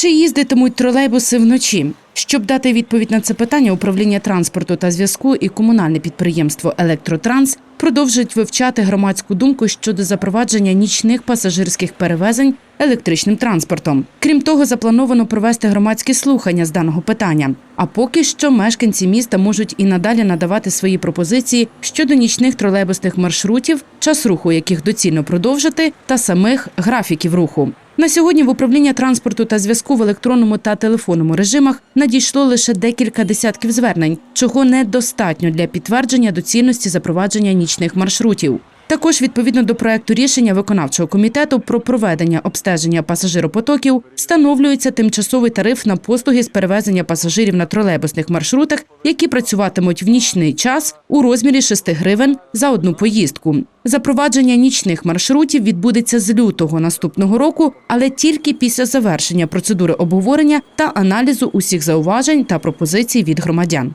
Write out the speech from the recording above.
Чи їздитимуть тролейбуси вночі? Щоб дати відповідь на це питання, управління транспорту та зв'язку і комунальне підприємство Електротранс продовжують вивчати громадську думку щодо запровадження нічних пасажирських перевезень електричним транспортом. Крім того, заплановано провести громадські слухання з даного питання. А поки що мешканці міста можуть і надалі надавати свої пропозиції щодо нічних тролейбусних маршрутів, час руху яких доцільно продовжити, та самих графіків руху. На сьогодні в управління транспорту та зв'язку в електронному та телефонному режимах надійшло лише декілька десятків звернень, чого недостатньо для підтвердження доцільності запровадження нічних маршрутів. Також відповідно до проекту рішення виконавчого комітету про проведення обстеження пасажиропотоків встановлюється тимчасовий тариф на послуги з перевезення пасажирів на тролейбусних маршрутах, які працюватимуть в нічний час у розмірі 6 гривень за одну поїздку. Запровадження нічних маршрутів відбудеться з лютого наступного року, але тільки після завершення процедури обговорення та аналізу усіх зауважень та пропозицій від громадян.